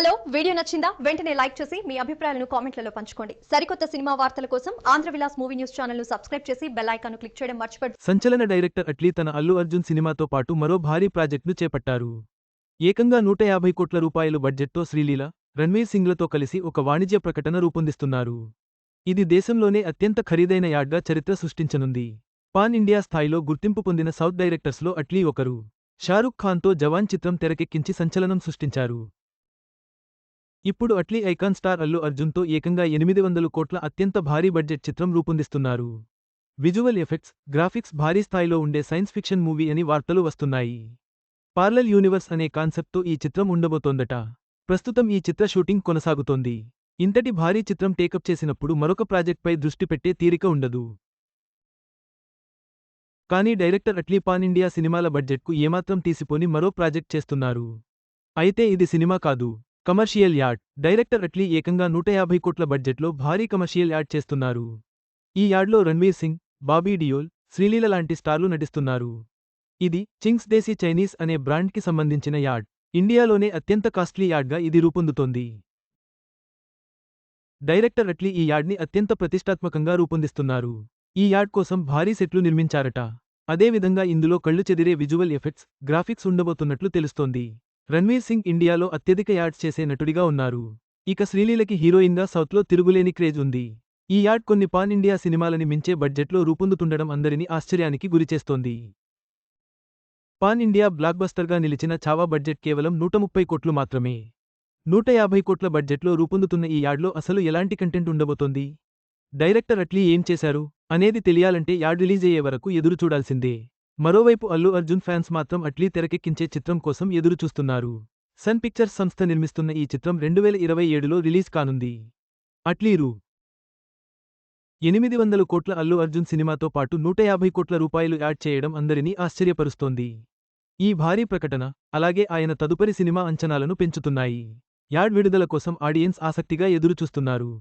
Hello video నచ్చిందా? వెంటనే like చేసి మీ అభిప్రాయాలను కామెంట్లలో పంచుకోండి. సరికొత్త సినిమా వార్తల కోసం ఆంధ్ర విలాస్ మూవీ న్యూస్ ఛానల్ను సబ్స్క్రైబ్ చేసి బెల్ ఐకాన్ క్లిక్ చేయడం మర్చిపోండి సంచలన డైరెక్టర్ అట్లీ తన అల్లు అర్జున్ సినిమాతో పాటు మరో భారీ ప్రాజెక్టును చేపట్టారు. ఏకంగా నూట యాభై కోట్ల రూపాయలు బడ్జెట్తో శ్రీలీల రణ్వీర్ సింగ్లతో కలిసి ఒక వాణిజ్య ప్రకటన రూపొందిస్తున్నారు. ఇది దేశంలోనే అత్యంత ఖరీదైన యాడ్గా చరిత్ర సృష్టించనుంది. పాన్ ఇండియా స్థాయిలో గుర్తింపు పొందిన సౌత్ డైరెక్టర్స్లో అట్లీ ఒకరు. షారుఖ్ ఖాన్తో జవాన్ చిత్రం తెరకెక్కించి సంచలనం సృష్టించారు. ఇప్పుడు అట్లీ ఐకాన్ స్టార్ అల్లు అర్జున్తో ఏకంగా ఎనిమిది వందల కోట్ల అత్యంత భారీ బడ్జెట్ చిత్రం రూపొందిస్తున్నారు. విజువల్ ఎఫెక్ట్స్ గ్రాఫిక్స్ భారీ స్థాయిలో ఉండే సైన్స్ ఫిక్షన్ మూవీ అని వార్తలు వస్తున్నాయి. పార్లల్ యూనివర్స్ అనే కాన్సెప్ట్తో ఈ చిత్రం ఉండబోతోందట. ప్రస్తుతం ఈ చిత్ర షూటింగ్ కొనసాగుతోంది. ఇంతటి భారీ చిత్రం టేకప్ చేసినప్పుడు మరొక ప్రాజెక్ట్పై దృష్టి పెట్టే తీరిక ఉండదు. కానీ డైరెక్టర్ అట్లీ పాన్ ఇండియా సినిమాల బడ్జెట్కు ఏమాత్రం తీసిపోని మరో ప్రాజెక్ట్ చేస్తున్నారు. అయితే ఇది సినిమా కాదు. కమర్షియల్ యాడ్ డైరెక్టర్ అట్లీ ఏకంగా నూట యాభై కోట్ల బడ్జెట్లో భారీ కమర్షియల్ యాడ్ చేస్తున్నారు. ఈ యాడ్లో రణ్వీర్ సింగ్ బాబీ డియోల్ శ్రీలీల లాంటి స్టార్లు నటిస్తున్నారు. ఇది చింగ్స్ దేశీ చైనీస్ అనే బ్రాండ్కి సంబంధించిన యాడ్. ఇండియాలోనే అత్యంత కాస్ట్లీ యాడ్గా ఇది రూపొందుతోంది. డైరెక్టర్ అట్లీ ఈ యాడ్ని అత్యంత ప్రతిష్టాత్మకంగా రూపొందిస్తున్నారు. ఈ యాడ్ కోసం భారీ సెట్లు నిర్మించారట. అదేవిధంగా ఇందులో కళ్ళు చెదిరే విజువల్ ఎఫెక్ట్స్ గ్రాఫిక్స్ ఉండబోతున్నట్లు తెలుస్తోంది. రణ్వీర్ సింగ్ ఇండియాలో అత్యధిక యాడ్స్ చేసే నటుడిగా ఉన్నారు. ఇక శ్రీలీలకి హీరోయిన్గా సౌత్లో తిరుగులేని క్రేజ్ ఉంది. ఈ యాడ్ కొన్ని పాన్ ఇండియా సినిమాలని మించే బడ్జెట్లో రూపొందుతుండడం అందరినీ ఆశ్చర్యానికి గురిచేస్తోంది. పాన్ ఇండియా బ్లాక్బస్టర్గా నిలిచిన చావా బడ్జెట్ కేవలం నూట ముప్పై కోట్లు మాత్రమే. నూట యాభై కోట్ల బడ్జెట్లో రూపొందుతున్న ఈ యాడ్లో అసలు ఎలాంటి కంటెంట్ ఉండబోతోంది? డైరెక్టర్ అట్లీ ఏం చేశారు? అనేది తెలియాలంటే యాడ్ రిలీజ్ అయ్యే వరకు ఎదురు చూడాల్సిందే మరోవైపు అల్లు అర్జున్ ఫ్యాన్స్ మాత్రం అట్లీ తెరకెక్కించే చిత్రం కోసం ఎదురు చూస్తున్నారు సన్ పిక్చర్స్ సంస్థ నిర్మిస్తున్న ఈ చిత్రం రెండువేల ఇరవై ఏడులో రిలీజ్ కానుంది. అట్లీ రూ ఎనిమిది వందల కోట్ల అల్లు అర్జున్ సినిమాతో పాటు నూట యాభై కోట్ల రూపాయలు యాడ్ చేయడం అందరినీ ఆశ్చర్యపరుస్తోంది. ఈ భారీ ప్రకటన అలాగే ఆయన తదుపరి సినిమా అంచనాలను పెంచుతున్నాయి. యాడ్ విడుదల కోసం ఆడియన్స్ ఆసక్తిగా ఎదురుచూస్తున్నారు.